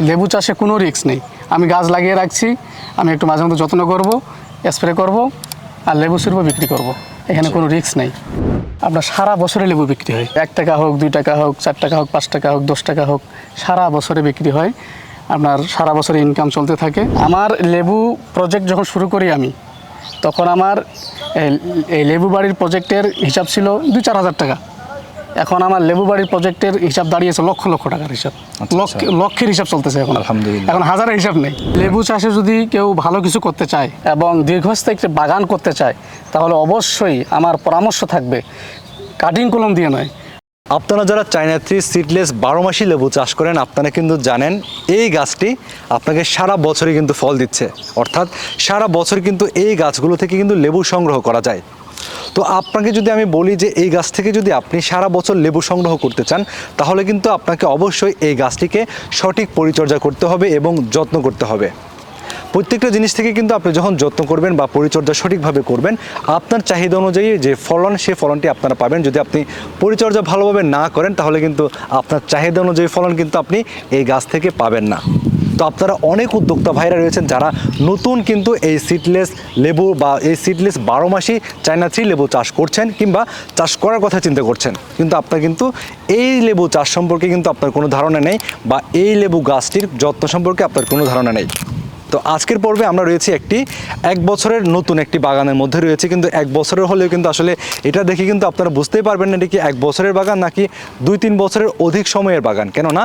লেবু চাষে কোনো রিস্ক নেই। আমি গাছ লাগিয়ে রাখছি, আমি একটু মাঝে মধ্যে যত্ন করব স্প্রে করব, আর লেবু সিরবো বিক্রি করব। এখানে কোনো রিস্ক নেই। আপনার সারা বছরে লেবু বিক্রি হয়। এক টাকা হোক, দুই টাকা হোক, চার টাকা হোক, পাঁচ টাকা হোক, দশ টাকা হোক, সারা বছরে বিক্রি হয়। আপনার সারা বছরে ইনকাম চলতে থাকে। আমার লেবু প্রজেক্ট যখন শুরু করি আমি, তখন আমার এই লেবু বাড়ির প্রজেক্টের হিসাব ছিল দুই চার হাজার টাকা। এখন আমার লেবু বাড়ির প্রজেক্টের হিসাব দাঁড়িয়েছে লক্ষ লক্ষ টাকার হিসাব। আচ্ছা, লক্ষ লক্ষের হিসাব চলতেছে এখন। আলহামদুলিল্লাহ। এখন হাজারের হিসাব নেই। লেবু চাষে যদি কেউ ভালো কিছু করতে চায় এবং দীর্ঘস্থায়ী একটি বাগান করতে চায় তাহলে অবশ্যই আমার পরামর্শ থাকবে কাটিং কলম দিয়ে নয়। আপনারা যারা চায়না থ্রি সিডলেস বারো মাসি লেবু চাষ করেন আপনারা কিন্তু জানেন এই গাছটি আপনাকে সারা বছরই কিন্তু ফল দিচ্ছে। অর্থাৎ সারা বছর কিন্তু এই গাছগুলো থেকে কিন্তু লেবু সংগ্রহ করা যায়। তো আপনাকে যদি আমি বলি যে এই গাছ থেকে যদি আপনি সারা বছর লেবু সংগ্রহ করতে চান, তাহলে কিন্তু আপনাকে অবশ্যই এই গাছটিকে সঠিক পরিচর্যা করতে হবে এবং যত্ন করতে হবে। প্রত্যেকটা জিনিস থেকে কিন্তু আপনি যখন যত্ন করবেন বা পরিচর্যা সঠিকভাবে করবেন, আপনার চাহিদা অনুযায়ী যে ফলন সেই ফলনটি আপনারা পাবেন। যদি আপনি পরিচর্যা ভালোভাবে না করেন, তাহলে কিন্তু আপনার চাহিদা অনুযায়ী ফলন কিন্তু আপনি এই গাছ থেকে পাবেন না। আপনারা অনেক উদ্যোক্তা ভাইরা রয়েছেন যারা নতুন কিন্তু এই সিডলেস লেবু বা এই সিডলেস বারো মাসি চায়না থ্রি লেবু চাষ করছেন কিংবা চাষ করার কথা চিন্তা করছেন। কিন্তু আপনার কিন্তু এই লেবু চাষ সম্পর্কে কিন্তু আপনার কোনো ধারণা নেই বা এই লেবু গাছটির যত্ন সম্পর্কে আপনার কোনো ধারণা নেই। তো আজকের পর্বে আমরা রয়েছি একটি, এক বছরের নতুন একটি বাগানের মধ্যে রয়েছে, কিন্তু এক বছরের হলেও কিন্তু আসলে এটা দেখে কিন্তু আপনারা বুঝতেই পারবেন না এটা কি এক বছরের বাগান নাকি দুই তিন বছরের অধিক সময়ের বাগান। কেননা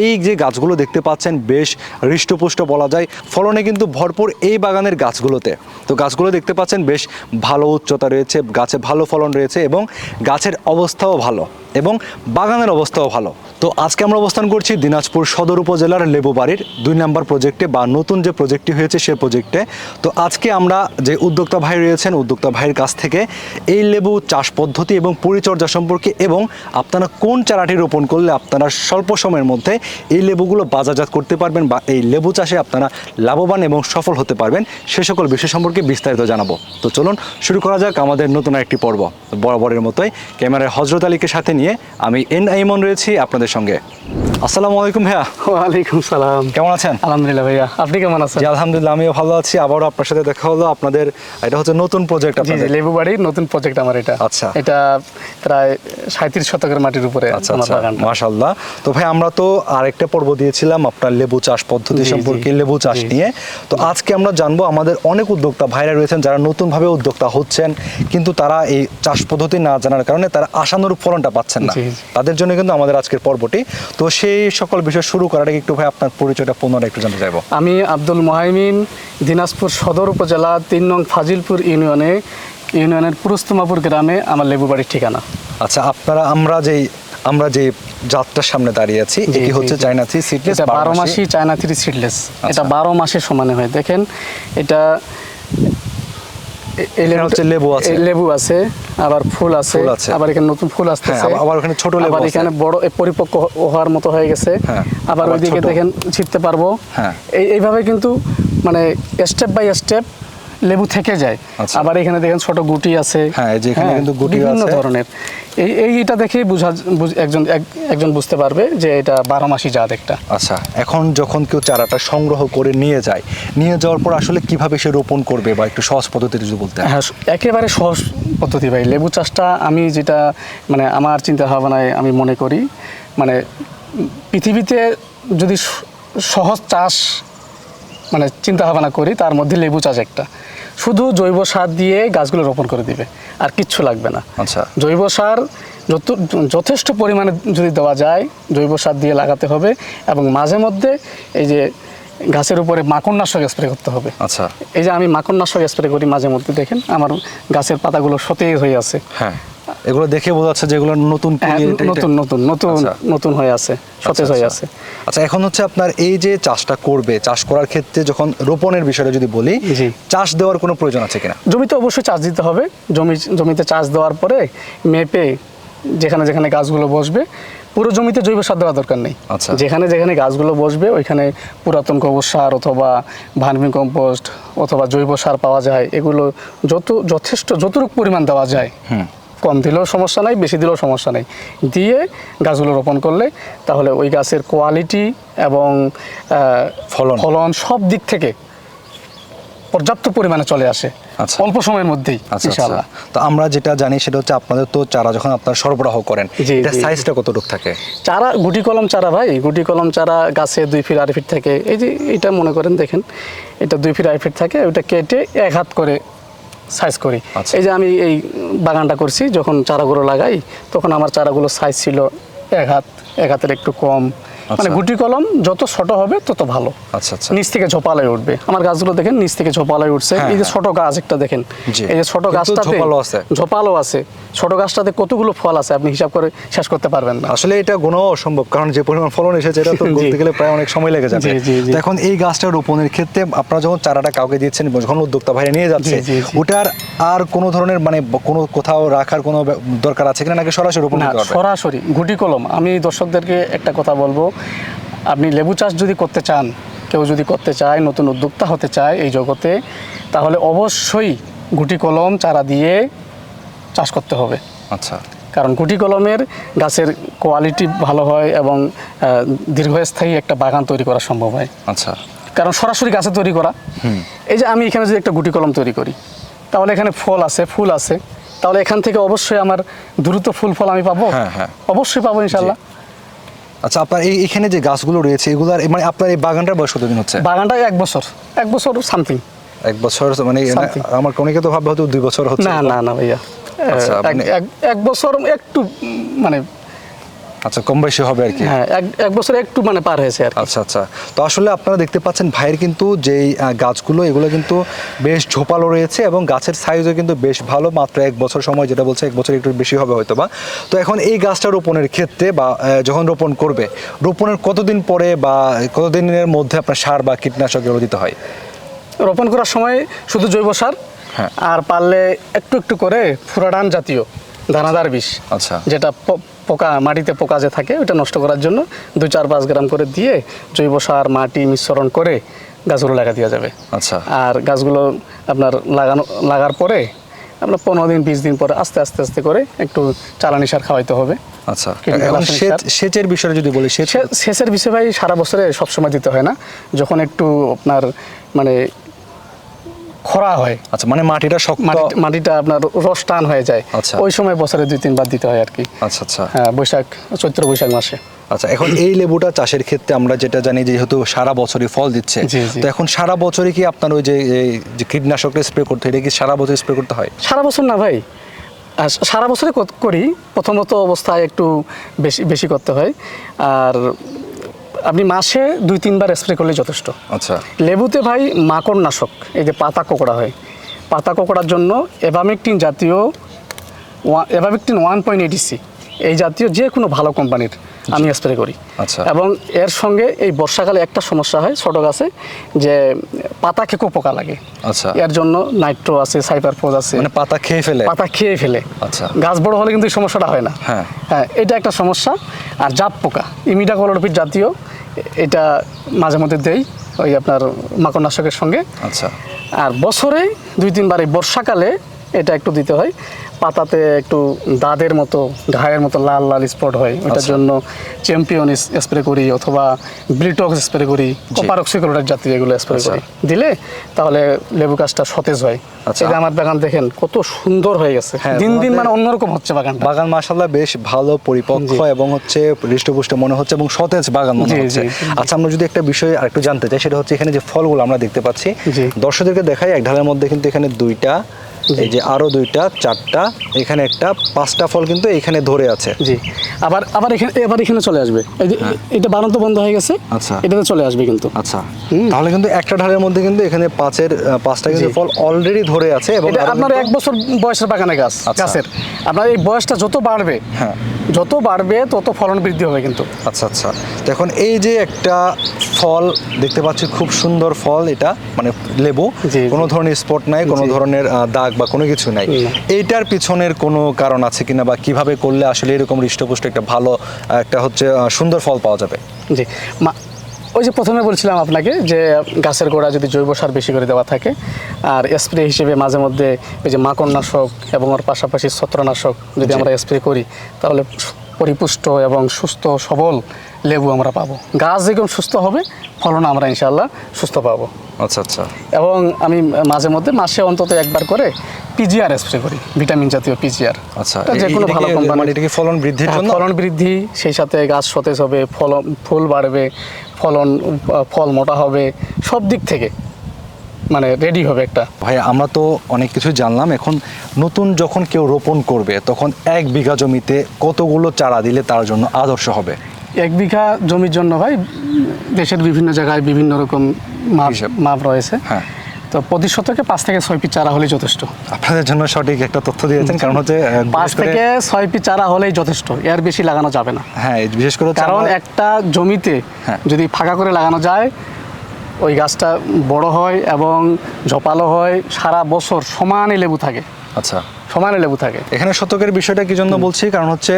এই যে গাছগুলো দেখতে পাচ্ছেন বেশ হৃষ্টপুষ্ট বলা যায়, ফলনে কিন্তু ভরপুর এই বাগানের গাছগুলোতে। তো গাছগুলো দেখতে পাচ্ছেন বেশ ভালো উচ্চতা রয়েছে, গাছে ভালো ফলন রয়েছে এবং গাছের অবস্থাও ভালো এবং বাগানের অবস্থাও ভালো। তো আজকে আমরা অবস্থান করছি দিনাজপুর সদর উপজেলার লেবুবাড়ির দুই নম্বর প্রজেক্টে বা নতুন যে প্রজেক্টটি হয়েছে সে প্রজেক্টে তো আজকে আমরা যে উদ্যোক্তা ভাই রয়েছেন, উদ্যোক্তা ভাইয়ের কাছ থেকে এই লেবু চাষ পদ্ধতি এবং পরিচর্যা সম্পর্কে এবং আপনারা কোন চারাটি রোপণ করলে আপনারা স্বল্প সময়ের মধ্যে এই লেবুগুলো বাজারজাত করতে পারবেন বা এই লেবু চাষে আপনারা লাভবান এবং সফল হতে পারবেন, সে সকল বিষয় সম্পর্কে বিস্তারিত জানাব। তো চলুন শুরু করা যাক আমাদের নতুন একটি পর্ব। বরাবরের মতোই ক্যামেরায় হজরত আলীকে সাথে নিয়ে আমি এন আইমন রয়েছি আপনাদের সঙ্গে। আসসালামু আলাইকুম ভাইয়া। ওয়ালাইকুম সালাম। কেমন আছেন? আলহামদুলিল্লাহ ভাইয়া। আপনি কেমন আছেন? জি আলহামদুলিল্লাহ আমিও ভালো আছি। আবারও আপনার সাথে দেখা হলো। আপনাদের এটা হচ্ছে নতুন প্রজেক্ট আপনাদের। লেবু বাড়ির নতুন প্রজেক্ট আমার এটা। আচ্ছা। এটা প্রায় সাঁত্রিশ শতকের মাটির উপরে আচ্ছা আচ্ছা। মাশাল্লাহ তো ভাই আমরা তো আরেকটা পর্ব দিয়েছিলাম আপনার লেবু চাষ পদ্ধতি। সম্পর্কে লেবু চাষ নিয়ে। তো আজকে আমরা জানব আমাদের অনেক উদ্যোক্তা ভাইরা রয়েছেন যারা নতুনভাবে উদ্যোক্তা হচ্ছেন কিন্তু তারা এই চাষ পদ্ধতি না জানার কারণে তারা আশানুরূপ ফলনটা পাচ্ছেন না। তাদের জন্য কিন্তু আমাদের আজকের পর্বটি। তো সেই সকল বিষয় শুরু করার আগে একটু ভাই আপনার পরিচয়টা পুনরায় একটু জানতে চাইব। আমি আব্দুল মোহাইমিন দিনাজপুর সদর উপজেলা তিন নং ফাজিলপুর ইউনিয়নে ইউনিয়নের পুরুস্তমাপুর গ্রামে আমার লেবু বাড়ির ঠিকানা। আচ্ছা আপনারা আমরা যেই আমরা যে যাত্রার সামনে দাঁড়িয়ে আছি এটি হচ্ছে চায়না থ্রি সিডলেস বারো মাসি। চায়না থ্রি সিডলেস এটা আচ্ছা। বারো মাসে সমানে হয়। দেখেন এটা এই হচ্ছে লেবু আছে। লেবু আছে আবার ফুল আছে আবার এখানে নতুন ফুল আসতেছে হ্যাঁ, আবার- ওখানে ছোট লেবু আবার এখানে বড় পরিপক্ক হওয়ার মতো হয়ে গেছে হ্যাঁ, আবার ওইদিকে। দেখেন ছিটতে পারব হ্যাঁ। এই এইভাবে কিন্তু মানে স্টেপ বাই স্টেপ লেবু থেকে যায়। আচ্ছা। আবার এখানে দেখেন ছোট গুটি আছে। হ্যাঁ, এই যে এখানে কিন্তু গুটিও বিভিন্ন ধরনের। এই এইটা দেখেই বুঝা একজন এক- একজন বুঝতে পারবে যে এটা বারো মাসি জাত একটা। আচ্ছা এখন যখন কেউ চারাটা সংগ্রহ করে নিয়ে যায় নিয়ে যাওয়ার পর আসলে কীভাবে সে রোপণ করবে বা একটু সহজ পদ্ধতিতে যদি বলতে হ্যাঁ একেবারে সহজ পদ্ধতি ভাই। লেবু চাষটা আমি যেটা মানে আমার চিন্তা ভাবনায় আমি মনে করি মানে পৃথিবীতে যদি সহজ চাষ মানে চিন্তা ভাবনা করি তার মধ্যে লেবু চাষ একটা। শুধু জৈব সার দিয়ে গাছগুলো রোপণ করে দিবে আর কিচ্ছু লাগবে না। আচ্ছা। জৈব সার যত যথেষ্ট পরিমাণে যদি দেওয়া যায় জৈব সার দিয়ে লাগাতে হবে এবং মাঝে মধ্যে এই যে গাছের উপরে মাকড়নাশক স্প্রে করতে হবে। আচ্ছা। এই যে আমি মাকড়নাশক স্প্রে করি মাঝে মধ্যে দেখেন আমার গাছের পাতাগুলো সতেজ হয়ে আছে। হ্যাঁ। এগুলো দেখে বোঝা যাচ্ছে যে এগুলো নতুন হ্যাঁ, নতুন নতুন নতুন আচ্ছা। নতুন হয়ে আছে সতেজ আচ্ছা, হয়ে আচ্ছা। আছে। আচ্ছা এখন হচ্ছে আপনার এই যে চাষটা করবে চাষ করার ক্ষেত্রে যখন রোপণের বিষয়টা যদি বলি চাষ দেওয়ার কোনো প্রয়োজন আছে কিনা? জমিতে অবশ্যই চাষ দিতে হবে। জমি জমিতে চাষ দেওয়ার পরে মেপে যেখানে যেখানে গাছগুলো বসবে পুরো জমিতে জৈব সার দেওয়া দরকার নেই। আচ্ছা। যেখানে যেখানে গাছগুলো বসবে ওইখানে পুরাতন গোবর সার অথবা ভার্মি কম্পোস্ট অথবা জৈব সার পাওয়া যায়। এগুলো যত যথেষ্ট যতটুকু পরিমাণ দেওয়া যায় হুম। কম দিলেও সমস্যা নাই বেশি দিলেও সমস্যা নেই। দিয়ে গাছগুলো রোপণ করলে তাহলে ওই গাছের কোয়ালিটি এবং ফলন। ফলন সব দিক থেকে পর্যাপ্ত পরিমাণে চলে আসে। আচ্ছা। অল্প সময়ের মধ্যেই আচ্ছা আচ্ছা। ইনশাআল্লাহ। তো আমরা যেটা জানি সেটা হচ্ছে আপনাদের তো চারা যখন আপনারা সরবরাহ করেন এটা সাইজটা কতটুকু থাকে? চারা গুটি কলম চারা ভাই গুটি কলম চারা গাছে দুই ফিট আড়াই ফিট থাকে। এই যে এটা মনে করেন দেখেন এটা দুই ফিট আড়াই ফিট থাকে ওইটা কেটে এক হাত করে সাইজ করি আচ্ছা। এই যে আমি এই বাগানটা করছি যখন চারাগুলো লাগাই তখন আমার চারাগুলো সাইজ ছিল এক হাত এক হাতের একটু কম মানে আচ্ছা। গুটি কলম যত ছোট হবে তত ভালো। আচ্ছা আচ্ছা। নিচ থেকে ঝোপালাই উঠবে। আমার গাছগুলো দেখেন নিচ থেকে ঝোপালাই উঠছে। হ্যাঁ, এই যে হ্যাঁ। ছোট গাছ একটা দেখেন এই যে ছোট গাছটাতে ঝোপালো আছে। ঝোপালো আছে। ছোট গাছটাতে কতগুলো ফল আছে আপনি হিসাব করে শেষ করতে পারবেন না। আসলে এটা গোনাও অসম্ভব কারণ যে পরিমাণ ফলন এসেছে এটা তো। বলতে গেলে প্রায় অনেক সময় লেগে যাবে। এখন এই গাছটা রোপণের ক্ষেত্রে আপনারা যখন চারাটা কাউকে দিচ্ছেন যখন উদ্যোক্তা ভাই নিয়ে যাচ্ছে। ওটার আর কোনো ধরনের মানে কোনো কোথাও রাখার কোনো দরকার আছে কিনা নাকি সরাসরি রোপণ সরাসরি গুটি কলম। আমি দর্শকদেরকে একটা কথা বলব আপনি লেবু চাষ যদি করতে চান কেউ যদি করতে চায় নতুন উদ্যোক্তা হতে চায় এই জগতে তাহলে অবশ্যই গুটি কলম চারা দিয়ে চাষ করতে হবে। আচ্ছা। কারণ গুটি কলমের গাছের কোয়ালিটি ভালো হয় এবং দীর্ঘস্থায়ী একটা বাগান তৈরি করা সম্ভব হয়। আচ্ছা। কারণ সরাসরি গাছে তৈরি করা। এই যে আমি এখানে যদি একটা গুটি কলম তৈরি করি তাহলে এখানে ফল আছে ফুল আছে। তাহলে এখান থেকে অবশ্যই আমার দ্রুত ফুল ফল আমি পাবো? হ্যাঁ, হ্যাঁ। অবশ্যই পাবো ইনশাল্লাহ আচ্ছা আপনার এই এখানে যে গাছগুলো রয়েছে এগুলার মানে আপনার এই বাগানটার বয়স কতদিন হচ্ছে? বাগানটা এক বছর। এক বছর সামথিং এক বছর মানে আমার অনেকে তো ভাববে হয়তো দুই বছর হচ্ছে। না না না ভাইয়া। আচ্ছা, মানে- এক বছর একটু মানে আচ্ছা কম বেশি হবে আর কি? হ্যাঁ এক বছর একটু মানে পার হয়েছে আর আচ্ছা আচ্ছা। তো আসলে আপনারা দেখতে পাচ্ছেন ভাইয়ের কিন্তু যেই গাছগুলো এগুলো কিন্তু বেশ ঝোপালো রয়েছে এবং গাছের সাইজও কিন্তু বেশ ভালো। মাত্র এক বছর সময় যেটা বলছে এক বছর একটু বেশি হবে হয়তো বা তো এখন এই গাছটা রোপণের ক্ষেত্রে বা যখন রোপণ করবে রোপণের কতদিন পরে বা কতদিনের মধ্যে আপনার সার বা কীটনাশক এগুলো দিতে হয়? রোপণ করার সময় শুধু জৈব সার হ্যাঁ। আর পারলে একটু একটু করে ফুরাডান জাতীয় দানাদার বিষ আচ্ছা। যেটা পোকা মাটিতে পোকা যে থাকে ওটা নষ্ট করার জন্য দুই চার পাঁচ গ্রাম করে দিয়ে জৈব সার মাটি মিশ্রণ করে গাছগুলো লাগা দেওয়া যাবে। আচ্ছা। আর গাছগুলো আপনার লাগানো লাগার পরে আপনার পনেরো দিন বিশ দিন পরে আস্তে আস্তে আস্তে করে একটু চালানি সার খাওয়াইতে হবে। আচ্ছা। সেচের বিষয়ে যদি বলি সেচের বিষয় ভাই সারা বছরে সবসময় দিতে হয় না। যখন একটু আপনার মানে খরা হয়। আচ্ছা মানে মাটিটা শক্ত মাটিটা আপনার রস টান হয়ে যায়। আচ্ছা। ওই সময় বছরে দুই তিনবার দিতে হয় আর কি আচ্ছা আচ্ছা। হ্যাঁ বৈশাখ চৈত্র বৈশাখ মাসে। আচ্ছা এখন এই লেবুটা চাষের ক্ষেত্রে আমরা যেটা জানি যেহেতু সারা বছরই ফল দিচ্ছে। তো এখন সারা বছরই কি আপনার ওই যে কীটনাশকটা স্প্রে করতে হয় এটা কি সারা বছর স্প্রে করতে হয়? সারা বছর না ভাই। সারা বছরে কত- করি। প্রথমত অবস্থায় একটু বেশি বেশি করতে হয়। আর আপনি মাসে দুই তিনবার স্প্রে করলে যথেষ্ট। আচ্ছা। লেবুতে ভাই মাকড় নাশক এই যে পাতা কোকড়া হয় পাতা কোকড়ার জন্য এভামেকটিন জাতীয় এভামেকটিন ওয়ান পয়েন্ট এইটিসি এই জাতীয় যে কোনো ভালো কোম্পানির আমি স্প্রে করি। আচ্ছা। এবং এর সঙ্গে এই বর্ষাকালে একটা সমস্যা হয় ছোটো গাছে যে পাতা খেকো পোকা লাগে। আচ্ছা। এর জন্য নাইট্রো আছে সাইপারফোজ আছে। মানে পাতা খেয়ে ফেলে? পাতা খেয়ে ফেলে। আচ্ছা। গাছ বড় হলে কিন্তু এই সমস্যাটা হয় না। হ্যাঁ। হ্যাঁ এটা একটা সমস্যা। আর জাপ পোকা ইমিডা কলোরোপিড জাতীয় এটা মাঝে মধ্যে দেই ওই আপনার মাকড়নাশকের সঙ্গে। আচ্ছা। আর বছরে দুই তিনবার এই বর্ষাকালে এটা একটু দিতে হয়। পাতাতে একটু দাদের মতো ঘায়ের মতো লাল লাল স্পট হয় ওটার আচ্ছা। জন্য চ্যাম্পিয়ন স্প্রে করি অথবা ব্লিটক্স স্প্রে করি কপারক্সিক্লোরাইড জাতীয় এগুলো স্প্রে আচ্ছা। করি দিলে তাহলে লেবু গাছটা সতেজ হয় আচ্ছা। আমার বাগান দেখেন কত সুন্দর হয়ে গেছে হ্যাঁ, দিন দিন মানে অন্যরকম হচ্ছে বাগানটা বাগান মাসাল্লাহ বেশ ভালো পরিপক্ক এবং হচ্ছে হৃষ্টপুষ্ট মনে হচ্ছে এবং সতেজ বাগান মনে হচ্ছে। আচ্ছা আমরা যদি একটা বিষয় আরেকটু জানতে চাই সেটা হচ্ছে এখানে যে ফলগুলো আমরা দেখতে পাচ্ছি। দর্শকদেরকে দেখাই এক ঢালের মধ্যে কিন্তু এখানে দুইটা এই যে আরও দুইটা চারটা এখানে একটা পাঁচটা ফল কিন্তু এখানে ধরে আছে। জি। আবার আবার এখানে এবার এখানে চলে আসবে। এই যে এটা বানানো তো বন্ধ হয়ে গেছে। হ্যাঁ। আচ্ছা। এটাতে চলে আসবে কিন্তু। আচ্ছা। তাহলে কিন্তু একটা ঢালের মধ্যে কিন্তু এখানে পাঁচের পাঁচটা কিন্তু ফল অলরেডি ধরে আছে এবং এটা আপনার এক বছর বয়সের বাগানে গাছ আচ্ছা। গাছের। আপনার এই বয়সটা যত বাড়বে হ্যাঁ। যত বাড়বে তত ফলন বৃদ্ধি হবে কিন্তু। আচ্ছা আচ্ছা। তো এখন এই যে একটা ফল দেখতে পাচ্ছি খুব সুন্দর ফল এটা মানে লেবু। কোনো ধরনের স্পট নাই কোনো ধরনের দাগ বা কোনো কিছু নাই। এইটার পিছনের কোনো কারণ আছে কিনা বা কীভাবে করলে আসলে এরকম হৃষ্টপুষ্ট একটা ভালো একটা হচ্ছে সুন্দর ফল পাওয়া যাবে? জি। ওই যে প্রথমে বলছিলাম আপনাকে যে গাছের গোড়া যদি জৈব সার বেশি করে দেওয়া থাকে আর স্প্রে হিসেবে মাঝে মধ্যে ওই যে মাকড়নাশক এবং ওর পাশাপাশি ছত্রনাশক যদি আমরা স্প্রে করি তাহলে পরিপুষ্ট এবং সুস্থ সবল লেবু আমরা পাবো। গাছ যেরকম সুস্থ হবে ফলন আমরা ইনশাল্লাহ সুস্থ পাবো। আচ্ছা আচ্ছা। এবং আমি মাঝে মধ্যে মাসে অন্তত একবার করে পিজিআর স্প্রে করি ভিটামিন জাতীয় পিজিআর আচ্ছা যে কোনো ভালো কোম্পানি এটা কি ফলন বৃদ্ধির হ্যাঁ, জন্য? ফলন বৃদ্ধি সেই সাথে গাছ সতেজ হবে ফল ফুল বাড়বে ফলন ফল মোটা হবে সব দিক থেকে মানে রেডি হবে একটা। ভাই আমরা তো অনেক কিছু জানলাম এখন নতুন যখন কেউ রোপণ করবে তখন এক বিঘা জমিতে কতগুলো চারা দিলে তার জন্য আদর্শ হবে? এক বিঘা জমির জন্য ভাই দেশের বিভিন্ন জায়গায় বিভিন্ন রকম মাপ মাপ রয়েছে। হ্যাঁ। তো প্রতি শতকে পাঁচ থেকে ছয় পিস চারা হলেই যথেষ্ট। আপনাদের জন্য সঠিক একটা তথ্য দিয়েছেন কারণ হচ্ছে পাঁচ থেকে ছয় পিস চারা হলেই যথেষ্ট এর বেশি লাগানো যাবে না। হ্যাঁ বিশেষ করে কারণ একটা জমিতে হ্যাঁ। যদি ফাঁকা করে লাগানো যায় ওই গাছটা বড় হয় এবং ঝোপালো হয় সারা বছর সমানে লেবু থাকে। আচ্ছা। সমানে লেবু থাকে। এখানে শতকের বিষয়টা কি জন্য বলছি? কারণ হচ্ছে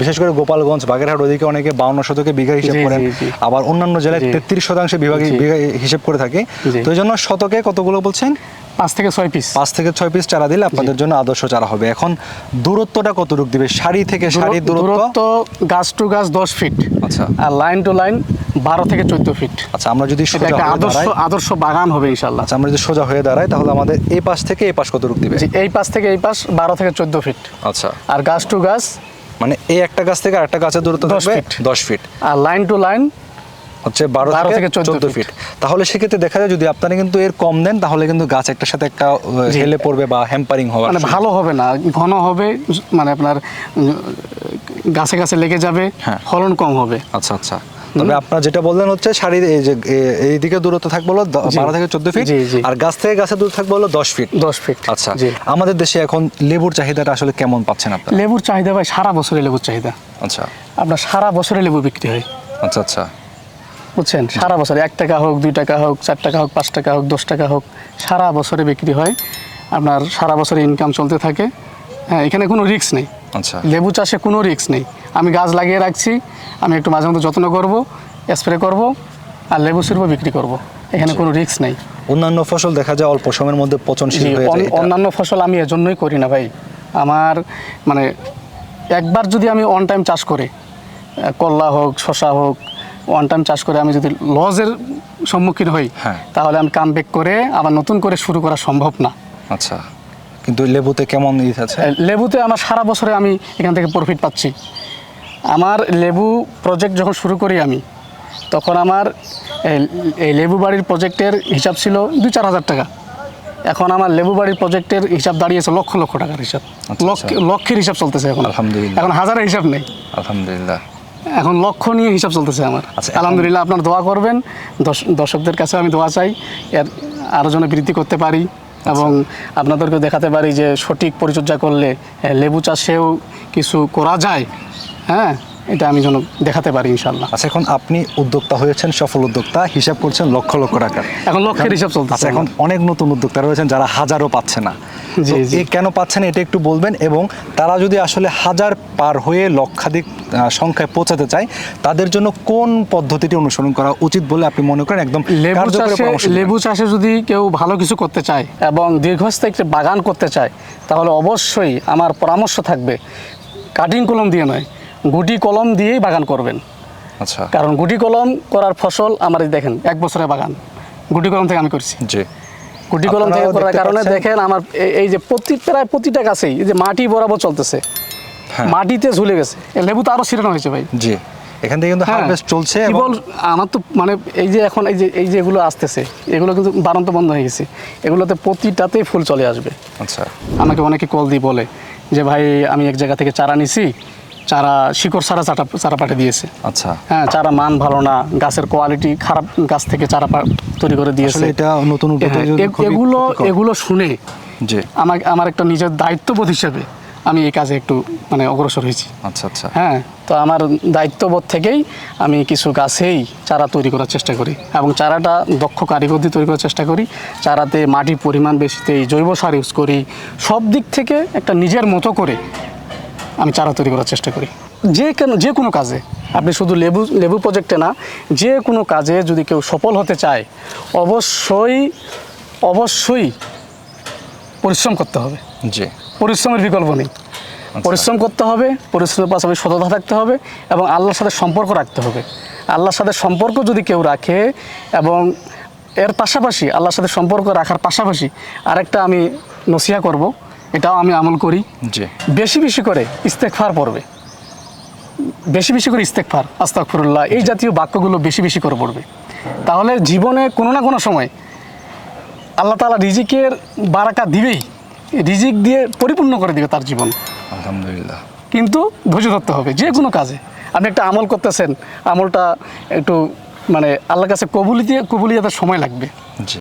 বিশেষ করে গোপালগঞ্জ বাগেরহাট ওদিকে অনেকে বাউন্ন শতকে বিঘা হিসেব করে করেন। আবার অন্যান্য জেলায় তেত্রিশ শতাংশে বিভাগে বিঘা হিসেব করে থাকে। তো এই জন্য শতকে কতগুলো বলছেন? পাঁচ থেকে ছয় পিস পাঁচ থেকে ছয় পিস চারা দিলে আপনাদের জন্য আদর্শ চারা হবে। এখন দূরত্বটা কতটুক দিবে? সারি থেকে সারির দূরত্ব? গাছ টু গাছ দশ ফিট আচ্ছা। আর লাইন টু লাইন বারো থেকে চোদ্দ ফিট আচ্ছা আমরা যদি সোজা আদর্শ আদর্শ বাগান হবে ইনশাল্লাহ আচ্ছা আমরা যদি সোজা হয়ে দাঁড়াই তাহলে আমাদের এই পাশ থেকে এই পাশ কতটুক দিবে? এই পাশ থেকে এই পাশ বারো থেকে চোদ্দ ফিট আচ্ছা। আর গাছ টু গাছ মানে এই একটা গাছ থেকে আরেকটা গাছের দূরত্ব দশ ফিট। দশ ফিট আর লাইন টু লাইন হচ্ছে বারো 12 থেকে থেকে 14 চোদ্দ ফিট তাহলে সেক্ষেত্রে দেখা যায় যদি আপনারা কিন্তু এর কম দেন তাহলে কিন্তু গাছ একটার সাথে একটা হেলে পড়বে বা হ্যাম্পারিং হওয়ার মানে ভালো হবে না ঘন হবে মানে আপনার গাছে গাছে লেগে যাবে হ্যাঁ। ফলন কম হবে। আচ্ছা আচ্ছা। তবে আপনার যেটা বললেন হচ্ছে শাড়ির এই যে এ- এইদিকে দূরত্ব থাকবে হলো বারো থেকে চোদ্দ ফিট। আর গাছ থেকে গাছে দূর থাকবে হলো দশ ফিট দশ ফিট আচ্ছা। আমাদের দেশে এখন লেবুর চাহিদাটা আসলে কেমন পাচ্ছেন আপনারা? লেবুর চাহিদা ভাই সারা বছরে লেবুর চাহিদা। আচ্ছা। আপনার সারা বছরে লেবু বিক্রি হয়। আচ্ছা আচ্ছা। বুঝছেন? সারা বছরে এক টাকা হোক দুই টাকা হোক চার টাকা হোক পাঁচ টাকা হোক দশ টাকা হোক সারা বছরে বিক্রি হয়। আপনার সারা বছরে ইনকাম চলতে থাকে। হ্যাঁ এখানে কোনো রিস্ক নেই। আচ্ছা। লেবু চাষে কোনো রিস্ক নেই। আমি গাছ লাগিয়ে রাখছি আমি একটু মাঝে মধ্যে যত্ন করব স্প্রে করব আর লেবু সিরবো বিক্রি করব। এখানে কোনো রিস্ক নেই। অন্যান্য ফসল দেখা যায় অল্প সময়ের মধ্যে পচনশীল হয়ে যায় অন্যান্য ফসল আমি এজন্যই করি না ভাই। আমার মানে একবার যদি আমি অন টাইম চাষ করি করলা হোক শশা হোক ওয়ান টাইম চাষ করে আমি যদি লজের সম্মুখীন হই হ্যাঁ। তাহলে আমি কাম ব্যাক করে আবার নতুন করে শুরু করা সম্ভব না। আচ্ছা কিন্তু লেবুতে কেমন ই আছে? লেবুতে আমার সারা বছরে আমি এখান থেকে প্রফিট পাচ্ছি। আমার লেবু প্রজেক্ট যখন শুরু করি আমি তখন আমার এই- লেবু বাড়ির প্রজেক্টের হিসাব ছিল দুই চার হাজার টাকা। এখন আমার লেবু বাড়ির প্রজেক্টের হিসাব দাঁড়িয়েছে লক্ষ লক্ষ টাকার হিসাব। আচ্ছা, লক্ষ লক্ষের হিসাব চলতেছে এখন। আলহামদুলিল্লাহ। এখন হাজারের হিসাব নেই। আলহামদুলিল্লাহ। এখন লক্ষ্য নিয়ে হিসাব চলতেছে আমার। আচ্ছা, আলহামদুলিল্লাহ আপনার দোয়া করবেন। দর্শ- দর্শকদের কাছে আমি দোয়া চাই। এর আরও যেন বৃদ্ধি করতে পারি এবং আপনাদেরকে দেখাতে পারি যে সঠিক পরিচর্যা করলে লেবু চাষেও কিছু করা যায়। হ্যাঁ? এটা আমি যেন দেখাতে পারি ইনশাল্লাহ আচ্ছা এখন আপনি উদ্যোক্তা হয়েছেন সফল উদ্যোক্তা হিসাব করছেন লক্ষ লক্ষ টাকার। এখন লক্ষের হিসাব চলতেছে। আচ্ছা এখন অনেক নতুন উদ্যোক্তা রয়েছেন যারা হাজারও পাচ্ছে না। জি। কেন পাচ্ছে না এটা একটু বলবেন? এবং তারা যদি আসলে হাজার পার হয়ে লক্ষাধিক সংখ্যায় পৌঁছাতে চায় তাদের জন্য কোন পদ্ধতিটি অনুসরণ করা উচিত বলে আপনি মনে করেন? একদম লেবু চাষে লেবু চাষে যদি কেউ ভালো কিছু করতে চায় এবং দীর্ঘস্থায়ী একটি বাগান করতে চায় তাহলে অবশ্যই আমার পরামর্শ থাকবে। কাটিং কলম দিয়ে নয় গুটি কলম দিয়েই বাগান করবেন। আচ্ছা। কারণ গুটি কলম করার ফসল আমার দেখেন এক বছরের বাগান। গুটি কলম থেকে আমি করছি। জি। গুটি কলম থেকে করার কারণে দেখেন আমার এই- যে প্রতি প্রায় প্রতিটা গাছেই এই যে মাটি বরাবর চলতেছে। হ্যাঁ। মাটিতে ঝুলে গেছে। লেবু তো আরও ছিটানো হয়েছে ভাই। জি। এখান থেকে কিন্তু হ্যাঁ, হারভেস্ট চলছে এবং আমার তো মানে এই যে এখন এই যে এই যে এগুলো আসতেছে এগুলো কিন্তু বারান্ত বন্ধ হয়ে গেছে। এগুলোতে প্রতিটাতেই ফুল চলে আসবে। আচ্ছা। আমাকে অনেকে কল দিয়ে বলে যে ভাই আমি এক জায়গা থেকে চারা নিছি চারা শিকড় ছাড়া চারা চারা পাঠিয়ে দিয়েছে। আচ্ছা। হ্যাঁ চারা মান ভালো না গাছের কোয়ালিটি খারাপ গাছ থেকে চারা পা- তৈরি করে দিয়েছে। এটা নতুন এগুলো এগুলো শুনে যে আমার আমার একটা নিজের দায়িত্ববোধ হিসেবে আমি এই কাজে একটু মানে অগ্রসর হয়েছি। আচ্ছা আচ্ছা। হ্যাঁ তো আমার দায়িত্ববোধ থেকেই আমি কিছু গাছেই চারা তৈরি করার চেষ্টা করি এবং চারাটা দক্ষ কারিগর দিয়ে তৈরি করার চেষ্টা করি। চারাতে মাটির পরিমাণ বেশিতে জৈব সার ইউজ করি। সব দিক থেকে একটা নিজের মতো করে আমি চারা তৈরি করার চেষ্টা করি। যে কেন যে কোনো কাজে। আপনি শুধু লেবু লেবু প্রজেক্টে না যে কোনো কাজে যদি কেউ সফল হতে চায় অবশ্যই অবশ্যই পরিশ্রম করতে হবে। জি। পরিশ্রমের বিকল্প নেই। পরিশ্রম করতে হবে পরিশ্রমের পাশাপাশি সততা থাকতে হবে এবং আল্লাহর সাথে সম্পর্ক রাখতে হবে। আল্লাহর সাথে সম্পর্ক যদি কেউ রাখে এবং এর পাশাপাশি আল্লাহর সাথে সম্পর্ক রাখার পাশাপাশি আরেকটা আমি নসিহা করব এটাও আমি আমল করি। জি। বেশি বেশি করে ইস্তেকফার পড়বে। বেশি বেশি করে ইস্তেকফার আস্তাকফিরুল্লাহ এই জাতীয় বাক্যগুলো বেশি বেশি করে পড়বে। তাহলে জীবনে কোনো না কোনো সময় আল্লাহ তাআলা রিজিকের বারাকা দিবেই। রিজিক দিয়ে পরিপূর্ণ করে দিবে তার জীবন। আলহামদুলিল্লাহ। কিন্তু ধৈর্য ধরতে হবে যে কোনো কাজে। আপনি একটা আমল করতেছেন আমলটা একটু মানে আল্লাহর কাছে কবুলিতে কবুলিয়াতের সময় লাগবে। জি।